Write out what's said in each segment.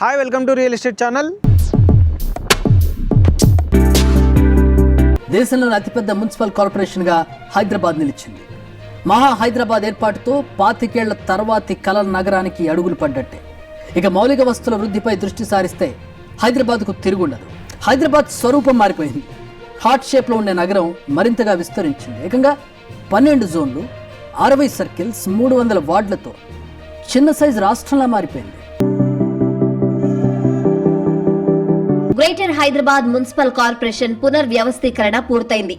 Hi welcome to real estate channel దేశంలోని అతిపెద్ద municipal కార్పొరేషన్గా Hyderabad నిలిచింది. మహా హైదరాబాద్ ఏర్పాటుతో పాతికేళ్ళ తర్వాతి కలల నగరానికి అడుగులు పడ్డట్టే. ఇక మౌలిక వస్తువుల వృద్ధిపై దృష్టి సారిస్తే హైదరాబాద్కు తిరుగుండదు. హైదరాబాద్ స్వరూపం మారిపోయింది. హాట్ షేప్లో ఉండే నగరం మరింతగా విస్తరించింది. ఏకంగా పన్నెండు జోన్లు అరవై సర్కిల్స్ మూడు వందల వార్డులతో చిన్న సైజు రాష్ట్రంలా మారిపోయింది. గ్రేటర్ హైదరాబాద్ మున్సిపల్ కార్పొరేషన్ పునర్వ్యవస్థీకరణ పూర్తయింది.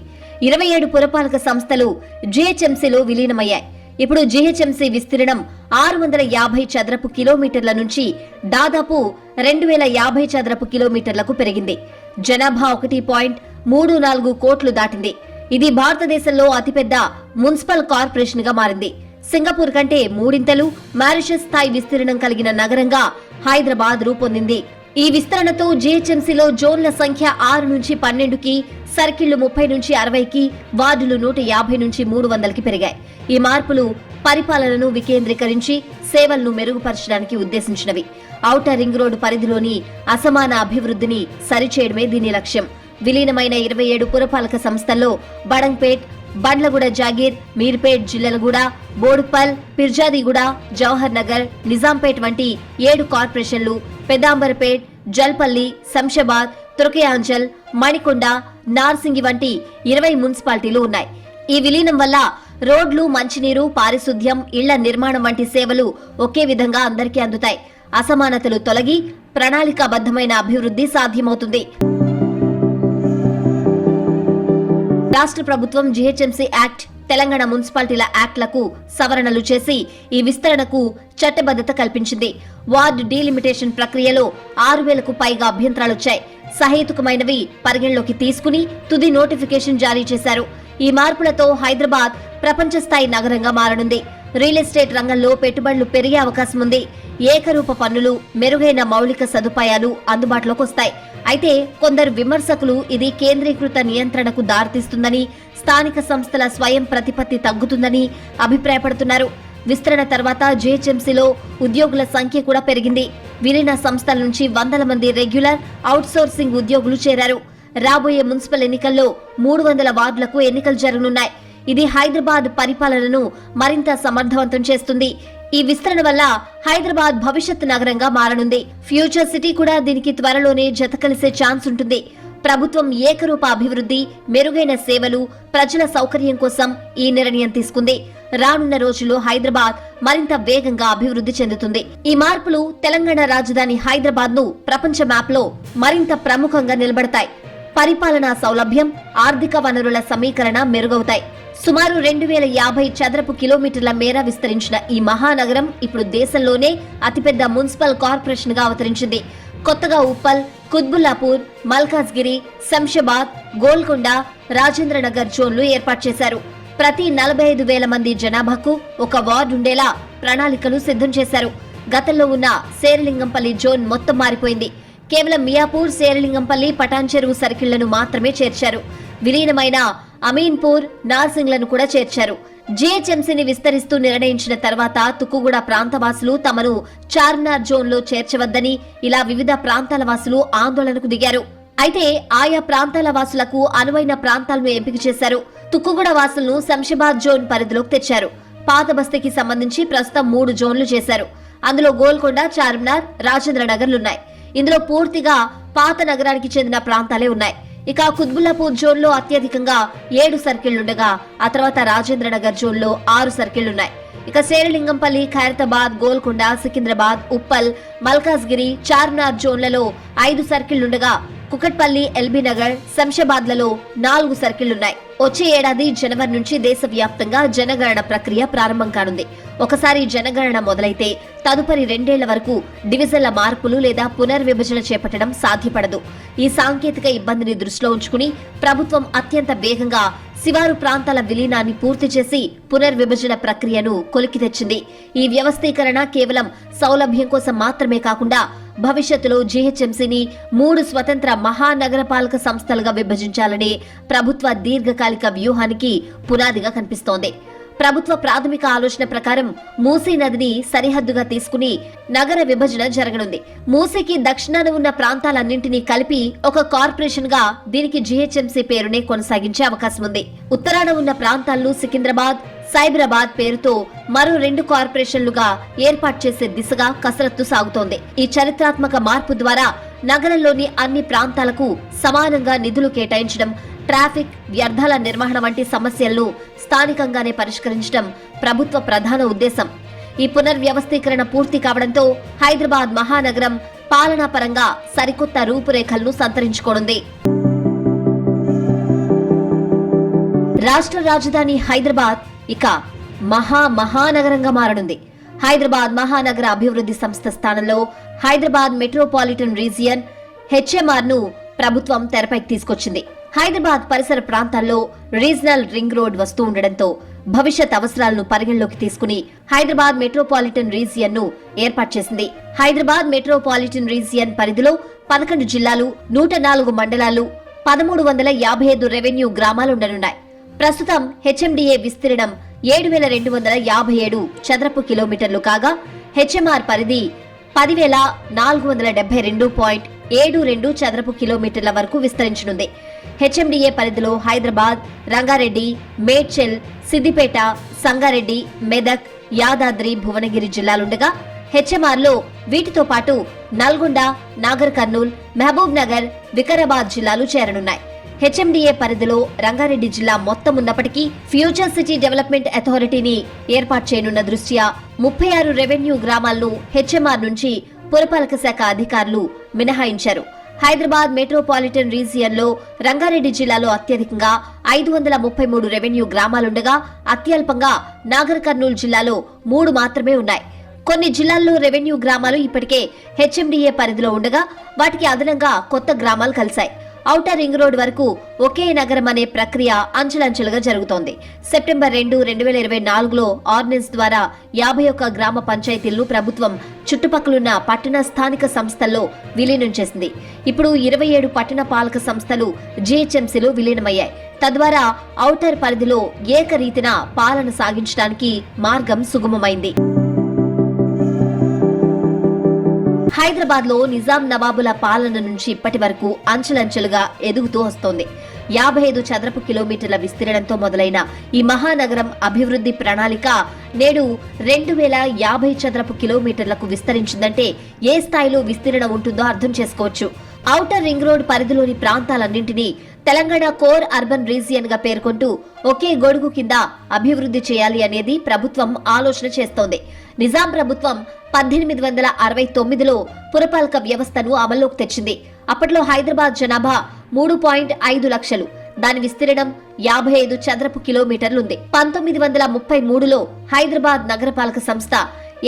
ఇరవై ఏడు పురపాలక సంస్థలు జీహెచ్ఎంసీలో విలీనమయ్యాయి. ఇప్పుడు జీహెచ్ఎంసీ విస్తీర్ణం ఆరు వందల యాభై చదరపు కిలోమీటర్ల నుంచి దాదాపు రెండు వేల యాభై చదరపు కిలోమీటర్లకు పెరిగింది. జనాభా ఒకటి పాయింట్ మూడు నాలుగు కోట్లు దాటింది. ఇది భారతదేశంలో అతిపెద్ద మున్సిపల్ కార్పొరేషన్గా మారింది. సింగపూర్ కంటే మూడింతలు మారిషస్ స్థాయి విస్తీర్ణం కలిగిన నగరంగా హైదరాబాద్ రూపొందింది ఈ విస్తరణతో జీహెచ్ఎంసీలో జోన్ల సంఖ్య ఆరు నుంచి పన్నెండుకి సర్కిళ్ళు ముప్పై నుంచి అరవైకి వార్డులు నూట యాభై నుంచి మూడు వందలకి పెరిగాయి. ఈ మార్పులు పరిపాలనను వికేంద్రీకరించి సేవలను మెరుగుపరచడానికి ఉద్దేశించినవి. ఔటర్ రింగ్ రోడ్డు పరిధిలోని అసమాన అభివృద్ధిని సరిచేయడమే దీని లక్ష్యం. విలీనమైన ఇరవై ఏడు పురపాలక సంస్థల్లో బడంగ్పేట్ బండ్లగూడ జాగీర్ మీర్పేట్ జిల్లలగూడ బోడుపల్ పిర్జాదిగూడ జవహర్ నగర్ నిజాంపేట్ వంటి ఏడు కార్పొరేషన్లు పెదాంబర్పేట్ జల్పల్లి శంషాబాద్ తురకయాంజల్ మణికొండ నార్సింగి వంటి ఇరవై మున్సిపాలిటీలు ఉన్నాయి. ఈ విలీనం వల్ల రోడ్లు మంచినీరు పారిశుద్ధ్యం ఇళ్ళ నిర్మాణం వంటి సేవలు ఒకే విధంగా అందరికీ అందుతాయి. అసమానతలు తొలగి ప్రణాళికాబద్ధమైన అభివృద్ధి సాధ్యమవుతుంది. రాష్ట్ర ప్రభుత్వం జీహెచ్ఎంసీ యాక్ట్ తెలంగాణ మున్సిపాలిటీల యాక్ట్లకు సవరణలు చేసి ఈ విస్తరణకు చట్టబద్ధత కల్పించింది. వార్డు డీలిమిటేషన్ ప్రక్రియలో ఆరు వేలకు పైగా అభ్యంతరాలొచ్చాయి సహేతుకమైనవి పరిగణలోకి తీసుకుని తుది నోటిఫికేషన్ జారీ చేశారు. ఈ మార్పులతో హైదరాబాద్ ప్రపంచ స్థాయి నగరంగా మారనుంది. రియల్ ఎస్టేట్ రంగంలో పెట్టుబడులు పెరిగే అవకాశం ఉంది. ఏకరూప పన్నులు మెరుగైన మౌలిక సదుపాయాలు అందుబాటులోకి వస్తాయి. అయితే కొందరు విమర్శకులు ఇది కేంద్రీకృత నియంత్రణకు దారితీస్తుందని స్థానిక సంస్థల స్వయం ప్రతిపత్తి తగ్గుతుందని అభిప్రాయపడుతున్నారు. విస్తరణ తర్వాత జీహెచ్ఎంసీలో ఉద్యోగుల సంఖ్య కూడా పెరిగింది. విలీన సంస్థల నుంచి వందల మంది రెగ్యులర్ అవుట్సోర్సింగ్ ఉద్యోగులు చేరారు. రాబోయే మున్సిపల్ ఎన్నికల్లో మూడు వందల వార్డులకు ఎన్నికలు జరగనున్నాయి. ఇది హైదరాబాద్ పరిపాలనను మరింత సమర్థవంతం చేస్తుంది. ఈ విస్తరణ వల్ల హైదరాబాద్ భవిష్యత్ నగరంగా మారనుంది. ఫ్యూచర్ సిటీ కూడా దీనికి త్వరలోనే జత కలిసే ఛాన్స్ ఉంటుంది. ప్రభుత్వం ఏకరూప అభివృద్ధి మెరుగైన సేవలు ప్రజల సౌకర్యం కోసం ఈ నిర్ణయం తీసుకుంది. రానున్న రోజుల్లో హైదరాబాద్ మరింత వేగంగా అభివృద్ధి చెందుతుంది. ఈ మార్పులు తెలంగాణ రాజధాని హైదరాబాద్ను ప్రపంచ మ్యాప్లో మరింత ప్రముఖంగా నిలబడతాయి. పరిపాలనా సౌలభ్యం ఆర్థిక వనరుల సమీకరణ మెరుగవుతాయి. సుమారు రెండు వేల యాభై చదరపు కిలోమీటర్ల మేర విస్తరించిన ఈ మహానగరం ఇప్పుడు దేశంలోనే అతిపెద్ద మున్సిపల్ కార్పొరేషన్గా అవతరించింది. కొత్తగా ఉప్పల్ కుత్బుల్లాపూర్ మల్కాజ్గిరి శంషాబాద్ గోల్కొండ రాజేంద్రనగర్ జోన్లు ఏర్పాటు చేశారు. ప్రతి నలభై ఐదు వేల మంది జనాభాకు ఒక వార్డు ఉండేలా ప్రణాళికలు సిద్ధం చేశారు. గతంలో ఉన్న శేరలింగంపల్లి జోన్ మొత్తం మారిపోయింది. కేవలం మియాపూర్ శేరలింగంపల్లి పటాన్ చెరువు సర్కిళ్ళను మాత్రమే చేర్చారు. విలీనమైన అమీన్పూర్ నార్సింగ్లను కూడా చేర్చారు. జీహెచ్ఎంసీని విస్తరిస్తూ నిర్ణయించిన తర్వాత తుక్కుగూడ ప్రాంతవాసులు తమను చార్మినార్ జోన్లో చేర్చవద్దని ఇలా వివిధ ప్రాంతాల వాసులు ఆందోళనకు దిగారు. అయితే ఆయా ప్రాంతాల వాసులకు అనువైన ప్రాంతాలను ఎంపిక చేశారు. తుక్కుగూడ వాసులను శంషాబాద్ జోన్ పరిధిలోకి తెచ్చారు. పాత బస్తీకి సంబంధించి ప్రస్తుతం మూడు జోన్లు చేశారు. అందులో గోల్కొండ చార్మినార్ రాజేంద్ర నగర్లున్నాయి ఇందులో పూర్తిగా పాత నగరానికి చెందిన ప్రాంతాలే ఉన్నాయి. ఇక కుత్బుల్లాపూర్ జోన్లో అత్యధికంగా ఏడు సర్కిళ్ళుండగా ఆ తర్వాత రాజేంద్ర నగర్ జోన్లో ఆరు సర్కిళ్ళున్నాయి ఇక శేరలింగంపల్లి ఖైరతాబాద్ గోల్కొండ సికింద్రాబాద్ ఉప్పల్ మల్కాజ్గిరి చార్మినార్ జోన్లలో ఐదు సర్కిళ్ళుండగా కుకట్పల్లి ఎల్బీ నగర్ శంషాబాద్లలో నాలుగు సర్కిళ్ళున్నాయి వచ్చే ఏడాది జనవరి నుంచి దేశవ్యాప్తంగా జనగణన ప్రక్రియ ప్రారంభం కానుంది. ఒకసారి జనగణన మొదలైతే తదుపరి రెండేళ్ళ వరకు డివిజన్ల మార్పులు లేదా పునర్విభజన చేపట్టడం సాధ్యపడదు. ఈ సాంకేతిక ఇబ్బందిని దృష్టిలో ఉంచుకుని ప్రభుత్వం అత్యంత వేగంగా శివారు ప్రాంతాల విలీనాన్ని పూర్తి చేసి పునర్విభజన ప్రక్రియను కొలికి తెచ్చింది ఈ వ్యవస్థీకరణ కేవలం సౌలభ్యం కోసం మాత్రమే కాకుండా భవిష్యత్తులో జీహెచ్ఎంసీని మూడు స్వతంత్ర మహానగరపాలక సంస్థలుగా విభజించాలనే ప్రభుత్వ దీర్ఘకాలిక వ్యూహానికి పునాదిగా కనిపిస్తోంది. ప్రభుత్వ ప్రాథమిక ఆలోచన ప్రకారం మూసీ నదిని సరిహద్దుగా తీసుకుని నగర విభజన జరగనుంది. మూసీకి దక్షిణాన ఉన్న ప్రాంతాలన్నింటినీ కలిపి ఒక కార్పొరేషన్గా దీనికి జీహెచ్ఎంసీ పేరునే కొనసాగించే అవకాశం ఉంది ఉత్తరాన ఉన్న ప్రాంతాలను సికింద్రాబాద్ సైబరాబాద్ పేరుతో మరో రెండు కార్పొరేషన్లుగా ఏర్పాటు చేసే దిశగా కసరత్తు సాగుతోంది. ఈ చరిత్రాత్మక మార్పు ద్వారా నగరంలోని అన్ని ప్రాంతాలకు సమానంగా నిధులు కేటాయించడం ట్రాఫిక్ వ్యర్థాల నిర్వహణ వంటి సమస్యలను స్థానికంగానే పరిష్కరించడం ప్రభుత్వ ప్రధాన ఉద్దేశం. ఈ పునర్వ్యవస్థీకరణ పూర్తి కావడంతో హైదరాబాద్ మహానగరం పాలనాపరంగా సరికొత్త రూపురేఖలను సంతరించుకోనుంది. రాష్ట్ర రాజధాని హైదరాబాద్ ఇక మహా మహానగరంగా మారనుంది. హైదరాబాద్ మహానగర అభివృద్ధి సంస్థ స్థానంలో హైదరాబాద్ మెట్రోపాలిటన్ రీజియన్ హెచ్ఎంఆర్ను ప్రభుత్వం తెరపైకి తీసుకొచ్చింది. హైదరాబాద్ పరిసర ప్రాంతాల్లో రీజనల్ రింగ్ రోడ్ వస్తూ ఉండడంతో భవిష్యత్ అవసరాలను పరిగణలోకి తీసుకుని హైదరాబాద్ మెట్రోపాలిటన్ రీజియన్ను ఏర్పాటు చేసింది. హైదరాబాద్ మెట్రోపాలిటన్ రీజియన్ పరిధిలో పదకొండు జిల్లాలు నూట నాలుగు మండలాలు పదమూడు వందల యాభై ఐదు రెవెన్యూ గ్రామాలు ఉండనున్నాయి. ప్రస్తుతం హెచ్ఎండిఏ విస్తీర్ణం ఏడు వేల రెండు వందల యాభై ఏడు చదరపు కిలోమీటర్లు కాగా హెచ్ఎంఆర్ పరిధి పదివేల నాలుగు వందల డెబ్బై రెండు పాయింట్ ఏడు రెండు చదరపు కిలోమీటర్ల వరకు విస్తరించనుంది. హెచ్ఎండిఏ పరిధిలో హైదరాబాద్ రంగారెడ్డి మేడ్చల్ సిద్దిపేట సంగారెడ్డి మెదక్ యాదాద్రి భువనగిరి జిల్లాలుండగా హెచ్ఎంఆర్లో వీటితో పాటు నల్గొండ నాగర్ కర్నూల్ మహబూబ్ నగర్ వికారాబాద్ జిల్లాలు చేరనున్నాయి. హెచ్ఎండిఏ పరిధిలో రంగారెడ్డి జిల్లా మొత్తం ఉన్నప్పటికీ ఫ్యూచర్ సిటీ డెవలప్మెంట్ అథారిటీని ఏర్పాటు చేయనున్న దృష్ట్యా ముప్పై ఆరు రెవెన్యూ గ్రామాలను హెచ్ఎంఆర్ నుంచి పురపాలక శాఖ అధికారులు మినహాయించారు. హైదరాబాద్ మెట్రోపాలిటన్ రీజియన్లో రంగారెడ్డి జిల్లాలో అత్యధికంగా ఐదు వందల ముప్పై మూడు రెవెన్యూ గ్రామాలుండగా అత్యల్పంగా నాగర్ కర్నూలు జిల్లాలో మూడు మాత్రమే ఉన్నాయి. కొన్ని జిల్లాల్లో రెవెన్యూ గ్రామాలు ఇప్పటికే హెచ్ఎండిఏ పరిధిలో ఉండగా వాటికి అదనంగా కొత్త గ్రామాలు కలిశాయి. ఔటర్ రింగ్ రోడ్ వరకు ఒకే నగరం అనే ప్రక్రియ అంచెలంచెలుగా జరుగుతోంది. సెప్టెంబర్ రెండు రెండు వేల ఇరవై నాలుగులో ఆర్డినెన్స్ ద్వారా యాభై ఒక్క గ్రామ పంచాయతీలను ప్రభుత్వం చుట్టుపక్కలున్న పట్టణ స్థానిక సంస్థల్లో విలీనం చేసింది. ఇప్పుడు ఇరవై ఏడు పట్టణ పాలక సంస్థలు జీహెచ్ఎంసీలో విలీనమయ్యాయి. తద్వారా ఔటర్ పరిధిలో ఏకరీతిన పాలన సాగించడానికి మార్గం సుగమమైంది. హైదరాబాద్లో నిజాం నవాబుల పాలన నుంచి ఇప్పటి వరకు అంచెలంచెలుగా ఎదుగుతూ వస్తోంది. యాభై ఐదు చదరపు కిలోమీటర్ల విస్తీర్ణంతో మొదలైన ఈ మహానగరం అభివృద్ధి ప్రణాళిక నేడు రెండు వేల యాభై చదరపు కిలోమీటర్లకు విస్తరించిందంటే ఏ స్థాయిలో విస్తీర్ణం ఉంటుందో అర్థం చేసుకోవచ్చు. ఔటర్ రింగ్ రోడ్ పరిధిలోని ప్రాంతాలన్నింటినీ తెలంగాణ కోర్ అర్బన్ రీజియన్గా పేర్కొంటూ ఒకే గొడుగు కింద అభివృద్ధి చేయాలి అనేది ప్రభుత్వం ఆలోచన చేస్తోంది. నిజాం ప్రభుత్వం పద్దెనిమిది వందల అరవై తొమ్మిదిలో పురపాలక వ్యవస్థను అమల్లోకి తెచ్చింది. అప్పట్లో హైదరాబాద్ జనాభా మూడు పాయింట్ ఐదు లక్షలు. దాని విస్తీర్ణం యాభై ఐదు చదరపు కిలోమీటర్లుంది. పంతొమ్మిది వందల ముప్పై మూడులో హైదరాబాద్ నగరపాలక సంస్థ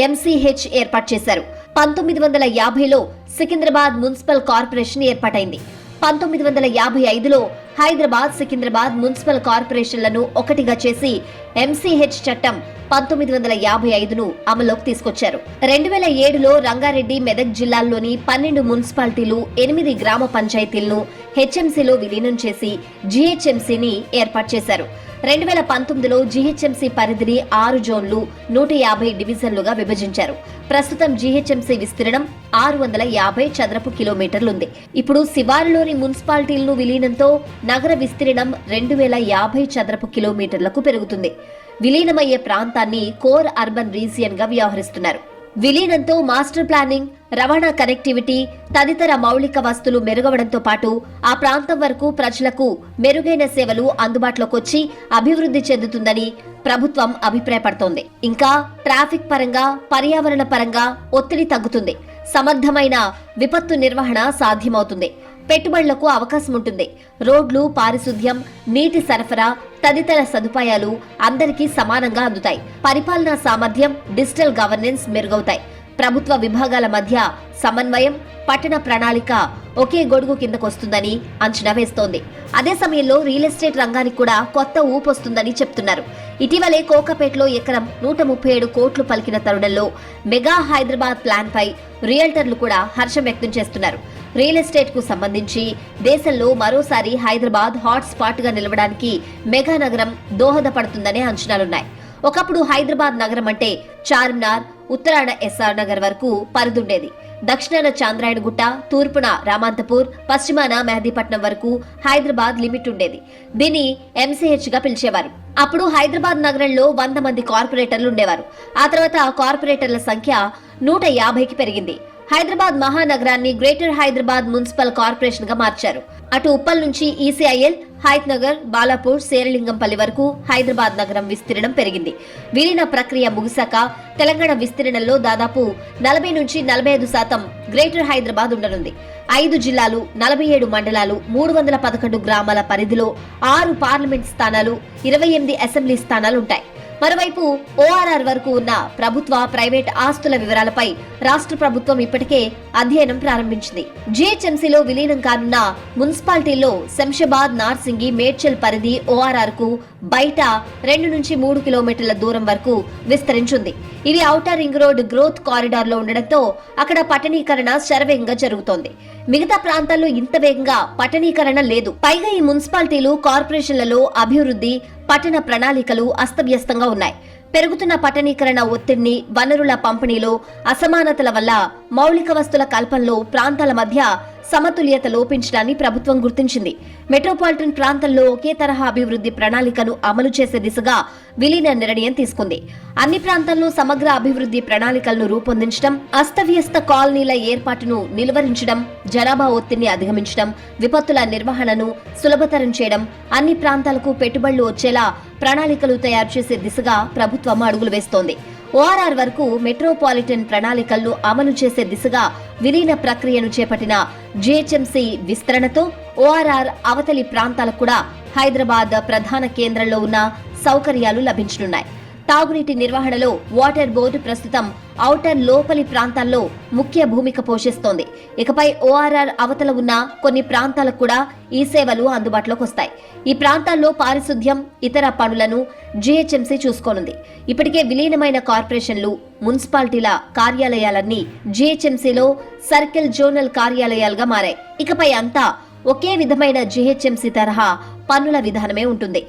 ఎంసీహెచ్ ఏర్పాటు చేశారు. పంతొమ్మిది వందల యాభైలో సికింద్రాబాద్ మున్సిపల్ కార్పొరేషన్ ఏర్పాటైంది. పంతొమ్మిది వందల యాభై ఐదులో హైదరాబాద్ సికింద్రాబాద్ మున్సిపల్ కార్పొరేషన్లను ఒకటిగా చేసి ఎంసీహెచ్ చట్టం పంతొమ్మిది వందల యాభై ఐదును అమల్లోకి తీసుకొచ్చారు. రెండు వేల ఏడులో రంగారెడ్డి మెదక్ జిల్లాల్లోని పన్నెండు మున్సిపాలిటీలు ఎనిమిది గ్రామ పంచాయతీలను హెచ్ఎంసీలో విలీనం చేసి జీహెచ్ఎంసీని ఏర్పాటు చేశారు. రెండు వేల పంతొమ్మిదిలో జీహెచ్ఎంసీ పరిధిని ఆరు జోన్లు నూట యాభై డివిజన్లుగా విభజించారు. ప్రస్తుతం జీహెచ్ఎంసీ విస్తీర్ణం ఆరు వందల యాభై చదరపు కిలోమీటర్లుంది. ఇప్పుడు శివారులోని మున్సిపాలిటీలను విలీనంతో నగర విస్తీర్ణం రెండు వేల యాభై చదరపు కిలోమీటర్లకు పెరుగుతుంది. విలీనమయ్యే ప్రాంతాన్ని కోర్ అర్బన్ రీజియన్గా వ్యవహరిస్తున్నారు. విలీనంతో మాస్టర్ ప్లానింగ్ రవాణా కనెక్టివిటీ తదితర మౌలిక వస్తువులు మెరుగవడంతో పాటు ఆ ప్రాంతం వరకు ప్రజలకు మెరుగైన సేవలు అందుబాటులోకొచ్చి అభివృద్ధి చెందుతుందని ప్రభుత్వం అభిప్రాయపడుతోంది. ఇంకా ట్రాఫిక్ పరంగా పర్యావరణ పరంగా ఒత్తిడి తగ్గుతుంది. సమర్థమైన విపత్తు నిర్వహణ సాధ్యమవుతుంది. పెట్టుబడులకు అవకాశం ఉంటుంది. రోడ్లు పారిశుద్ధ్యం నీటి సరఫరా తదితర సదుపాయాలు అందరికీ సమానంగా అందుతాయి. పరిపాలనా సామర్థ్యం డిజిటల్ గవర్నెన్స్ మెరుగవుతాయి. ప్రభుత్వ విభాగాల మధ్య సమన్వయం పట్టణ ప్రణాళిక ఒకే గొడుగు కిందకొస్తుందని అంచనా వేస్తోంది. అదే సమయంలో రియల్ ఎస్టేట్ రంగానికి కూడా కొత్త ఊపు వస్తుందని చెప్తున్నారు. ఇటీవలే కోకపేటలో ఎకరం నూట ముప్పై ఏడు కోట్లు పలికిన తరుణంలో మెగా హైదరాబాద్ ప్లాన్ పై రియల్టర్లు కూడా హర్షం వ్యక్తం చేస్తున్నారు. రియల్ ఎస్టేట్కు సంబంధించి దేశంలో మరోసారి హైదరాబాద్ హాట్ స్పాట్గా నిలవడానికి మెగా నగరం దోహదపడుతుందనే అంచనాలున్నాయి. ఒకప్పుడు హైదరాబాద్ నగరం అంటే చార్మినార్ ఉత్తరాన ఎస్ఆర్ నగర్ వరకు పరిదుండేది. దక్షిణాన చాంద్రాయణగుట్ట తూర్పున రామాంతపూర్ పశ్చిమాన మెహదీపట్నం వరకు హైదరాబాద్ లిమిట్ ఉండేది. దీన్ని ఎంసీహెచ్గా పిలిచేవారు. అప్పుడు హైదరాబాద్ నగరంలో వంద మంది కార్పొరేటర్లు ఉండేవారు. ఆ తర్వాత కార్పొరేటర్ల సంఖ్య నూట యాభైకి పెరిగింది. హైదరాబాద్ మహానగరాన్ని గ్రేటర్ హైదరాబాద్ మున్సిపల్ కార్పొరేషన్గా మార్చారు. అటు ఉప్పల్ నుంచి ఈసీఐఎల్ హైత్ నగర్ బాలాపూర్ శేరలింగంపల్లి వరకు హైదరాబాద్ నగరం విస్తీర్ణం పెరిగింది. విలీన ప్రక్రియ ముగిశాక తెలంగాణ విస్తీర్ణంలో దాదాపు నలభై నుంచి నలభై ఐదు శాతం గ్రేటర్ హైదరాబాద్ ఉండనుంది. ఐదు జిల్లాలు నలభై ఏడు మండలాలు మూడు వందల పదకొండు గ్రామాల పరిధిలో ఆరు పార్లమెంట్ స్థానాలు ఇరవై ఎనిమిది అసెంబ్లీ స్థానాలు ఉంటాయి. మరోవైపు ఓఆర్ఆర్ వరకు ఉన్న ప్రభుత్వ ప్రైవేట్ ఆస్తుల వివరాలపై రాష్ట్ర ప్రభుత్వం ఇప్పటికే అధ్యయనం ప్రారంభించింది. జీహెచ్ఎంసీలో విలీనం కానున్న మున్సిపాలిటీల్లో శంషాబాద్ నార్సింగి మేడ్చల్ పరిధి ఓఆర్ఆర్కు బయట రెండు నుంచి మూడు కిలోమీటర్ల దూరం వరకు విస్తరించింది. ఇది ఔటర్ రింగ్ రోడ్ గ్రోత్ కారిడార్లో ఉండడంతో అక్కడ పట్టణీకరణ శరవేగంగా జరుగుతోంది. మిగతా ప్రాంతాల్లో ఇంత వేగంగా పట్టణీకరణ లేదు. పైగా ఈ మున్సిపాలిటీలు కార్పొరేషన్లలో అభివృద్ధి పట్టణ ప్రణాళికలు అస్తవ్యస్తంగా ఉన్నాయి. పెరుగుతున్న పట్టణీకరణ ఒత్తిడిని వనరుల పంపిణీలో అసమానతల వల్ల మౌలిక వస్తుల కల్పనలో ప్రాంతాల మధ్య సమతుల్యత లోపించడాన్ని ప్రభుత్వం గుర్తించింది. మెట్రోపాలిటన్ ప్రాంతంలో ఒకే తరహా అభివృద్ధి ప్రణాళికను అమలు చేసే దిశగా విలీన నిర్ణయం తీసుకుంది. అన్ని ప్రాంతాల్లో సమగ్ర అభివృద్ధి ప్రణాళికలను రూపొందించడం అస్తవ్యస్త కాలనీల ఏర్పాటును నిలువరించడం జనాభా ఒత్తిడిని అధిగమించడం విపత్తుల నిర్వహణను సులభతరం చేయడం అన్ని ప్రాంతాలకు పెట్టుబడులు వచ్చేలా ప్రణాళికలు తయారు చేసే దిశగా ప్రభుత్వం అడుగులు వేస్తోంది. ఓఆర్ఆర్ వరకు మెట్రోపాలిటన్ ప్రణాళికలను అమలు చేసే దిశగా విలీన ప్రక్రియను చేపట్టిన జీహెచ్ఎంసీ విస్తరణతో ఓఆర్ఆర్ అవతలి ప్రాంతాలకు కూడా హైదరాబాద్ ప్రధాన కేంద్రంలో ఉన్న సౌకర్యాలు లభించనున్నాయి. తాగునీటి నిర్వహణలో వాటర్ బోర్డు ప్రస్తుతం ఔటర్ లోపలి ప్రాంతాల్లో ముఖ్య భూమిక పోషిస్తోంది. ఇకపై ఓఆర్ఆర్ అవతల ఉన్న కొన్ని ప్రాంతాలకు కూడా ఈ సేవలు అందుబాటులోకి వస్తాయి. ఈ ప్రాంతాల్లో పారిశుద్ధ్యం ఇతర పనులను జీహెచ్ఎంసీ చూసుకోనుంది. ఇప్పటికే విలీనమైన కార్పొరేషన్లు మున్సిపాలిటీల కార్యాలయాలన్నీ జీహెచ్ఎంసీలో సర్కిల్ జోనల్ కార్యాలయాలుగా మారాయి. ఇకపై అంతా ఒకే విధమైన జీహెచ్ఎంసీ తరహా పన్నుల విధానమే ఉంటుంది.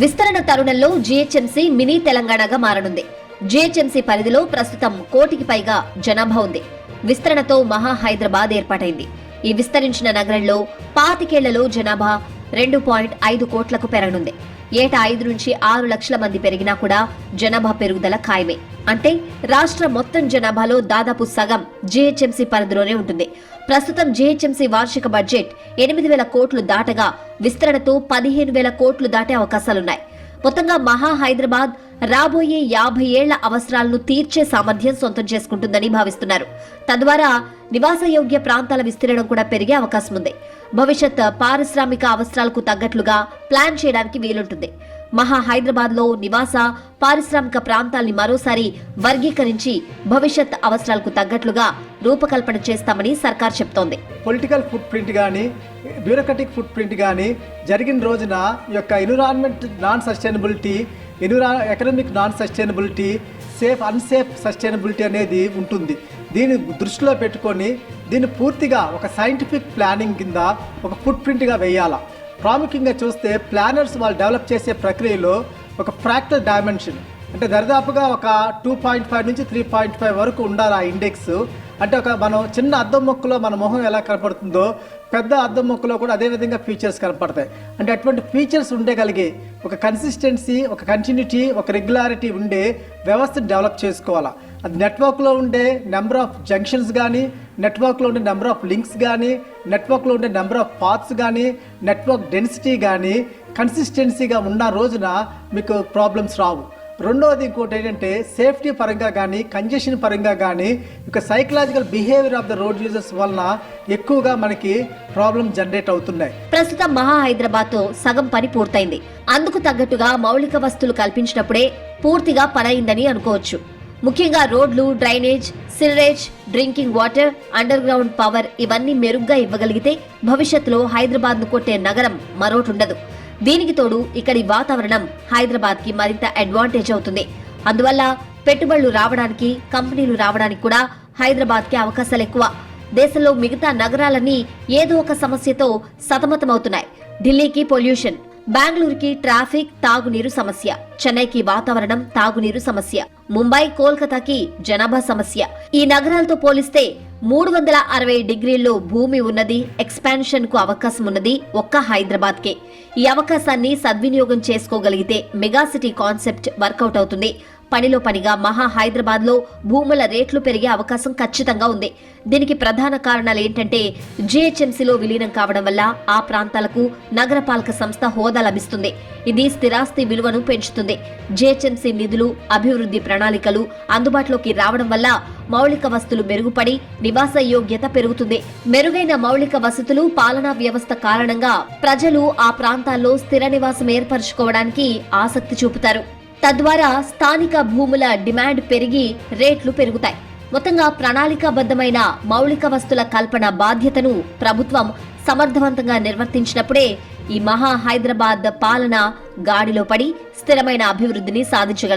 విస్తరణ తరుణంలో జీహెచ్ఎంసీ మినీ తెలంగాణగా మారనుంది. జీహెచ్ఎంసీ పరిధిలో ప్రస్తుతం కోటికి పైగా జనాభా ఉంది. విస్తరణతో మహా హైదరాబాద్ ఏర్పాటైంది. ఈ విస్తరించిన నగరంలో పాతికేళ్ళలో జనాభా రెండు పాయింట్ ఐదు కోట్లకు పెరగనుంది. ఏటా ఐదు నుంచి ఆరు లక్షల మంది పెరిగినా కూడా జనాభా పెరుగుదల ఖాయమే. అంటే రాష్ట్ర మొత్తం జనాభాలో దాదాపు సగం జీహెచ్ఎంసీ పరిధిలోనే ఉంటుంది. ప్రస్తుతం జీహెచ్ఎంసీ వార్షిక బడ్జెట్ ఎనిమిది వేల కోట్లు దాటగా విస్తరణతో పదిహేను వేల కోట్లు దాటే అవకాశాలున్నాయి. మొత్తంగా మహా హైదరాబాద్ రాబోయే యాభై ఏళ్ళ అవసరాలను తీర్చే సామర్థ్యం సొంతం చేసుకుంటుందని భావిస్తున్నారు. తద్వారా నివాసయోగ్య ప్రాంతాల విస్తీర్ణం కూడా పెరిగే అవకాశం ఉంది భవిష్యత్ పారిశ్రామిక అవసరాలకు తగ్గట్లుగా ప్లాన్ చేయడానికి వీలుంటుంది. మహా హైదరాబాద్లో నివాస పారిశ్రామిక ప్రాంతాల్ని మరోసారి వర్గీకరించి భవిష్యత్ అవసరాలకు తగ్గట్లుగా రూపకల్పన చేస్తామని సర్కార్ చెప్తోంది. పొలిటికల్ ఫుట్ ప్రింట్ కానీ బ్యూరోక్రటిక్ ఫుట్ ప్రింట్ కానీ జరిగిన రోజున యొక్క environment non sustainability enviro economic non sustainability safe unsafe sustainability అనేది ఉంటుంది. దీన్ని దృష్టిలో పెట్టుకొని దీన్ని పూర్తిగా ఒక సైంటిఫిక్ ప్లానింగ్ కింద ఒక ఫుట్ ప్రింట్గా వేయాల. ప్రాముఖ్యంగా చూస్తే ప్లానర్స్ వాళ్ళు డెవలప్ చేసే ప్రక్రియలో ఒక ఫ్రాక్టల్ డైమెన్షన్ అంటే దరిదాపుగా ఒక టూ పాయింట్ ఫైవ్ నుంచి త్రీ పాయింట్ ఫైవ్ వరకు ఉండాలి ఆ ఇండెక్స్ అంటే ఒక మనం చిన్న అద్దం మొక్కలో మన మొహం ఎలా కనపడుతుందో పెద్ద అద్దం మొక్కలో కూడా అదే విధంగా ఫీచర్స్ కనపడతాయి. అంటే అటువంటి ఫీచర్స్ ఉండగలిగే ఒక కన్సిస్టెన్సీ ఒక కంటిన్యూటీ ఒక రెగ్యులారిటీ ఉండే వ్యవస్థను డెవలప్ చేసుకోవాలా. నెట్వర్క్లో ఉండే నెంబర్ ఆఫ్ జంక్షన్స్ కానీ నెట్వర్క్లో ఉండే నెంబర్ ఆఫ్ లింక్స్ కానీ నెట్వర్క్లో ఉండే నెంబర్ ఆఫ్ పాత్స్ కానీ నెట్వర్క్ డెన్సిటీ కానీ కన్సిస్టెన్సీగా ఉన్న రోజున మీకు ప్రాబ్లమ్స్ రావు. రెండవది ఇంకోటి ఏంటంటే సేఫ్టీ పరంగా కానీ కంజెషన్ పరంగా కానీ ఇక psychological behaviour of the road users వలన ఎక్కువగా మనకి ప్రాబ్లమ్ జనరేట్ అవుతున్నాయి. ప్రస్తుతం మహా హైదరాబాద్తో సగం పని పూర్తయింది. అందుకు తగ్గట్టుగా మౌలిక వస్తువులు కల్పించినప్పుడే పూర్తిగా పనైందని అనుకోవచ్చు. ముఖ్యంగా రోడ్లు drainage sewerage drinking water underground power ఇవన్నీ మెరుగ్గా ఇవ్వగలిగితే భవిష్యత్తులో హైదరాబాద్ను కొట్టే నగరం మరోటుండదు దీనికి తోడు ఇక్కడి వాతావరణం హైదరాబాద్కి మరింత అడ్వాంటేజ్ అవుతుంది. అందువల్ల పెట్టుబడులు రావడానికి కంపెనీలు రావడానికి కూడా హైదరాబాద్కి అవకాశాలు ఎక్కువ. దేశంలో మిగతా నగరాలన్నీ ఏదో ఒక సమస్యతో సతమతమవుతున్నాయి. ఢిల్లీకి పొల్యూషన్ బెంగళూరుకి ట్రాఫిక్ తాగునీరు సమస్య చెన్నైకి వాతావరణం తాగునీరు సమస్య ముంబై కోల్కతాకి జనాభా సమస్య. ఈ నగరాలతో పోలిస్తే మూడు వందల అరవై డిగ్రీల్లో భూమి ఉన్నది ఎక్స్పాన్షన్కు అవకాశం ఉన్నది ఒక్క హైదరాబాద్ కే ఈ అవకాశాన్ని సద్వినియోగం చేసుకోగలిగితే మెగా సిటీ కాన్సెప్ట్ వర్కౌట్ అవుతుంది. పనిలో పనిగా మహా హైదరాబాద్లో భూముల రేట్లు పెరిగే అవకాశం ఖచ్చితంగా ఉంది. దీనికి ప్రధాన కారణాలు ఏంటంటే జీహెచ్ఎంసీలో విలీనం కావడం వల్ల ఆ ప్రాంతాలకు నగరపాలక సంస్థ హోదా లభిస్తుంది. ఇది స్థిరాస్తి విలువను పెంచుతుంది. జీహెచ్ఎంసీ నిధులు అభివృద్ధి ప్రణాళికలు అందుబాటులోకి రావడం వల్ల మౌలిక వసతులు మెరుగుపడి నివాస యోగ్యత పెరుగుతుంది. మెరుగైన మౌలిక వసతులు పాలనా వ్యవస్థ కారణంగా ప్రజలు ఆ ప్రాంతాల్లో స్థిర నివాసం ఏర్పరచుకోవడానికి ఆసక్తి చూపుతారు. తద్వారా స్థానిక భూముల డిమాండ్ పెరిగి రేట్లు పెరుగుతాయి. మొత్తంగా ప్రణాళికాబద్ధమైన మౌలిక వస్తుల కల్పన బాధ్యతను ప్రభుత్వం సమర్థవంతంగా నిర్వర్తించినప్పుడే ఈ మహా హైదరాబాద్ పాలన గాడిలో పడి స్థిరమైన అభివృద్ధిని సాధించగలదు.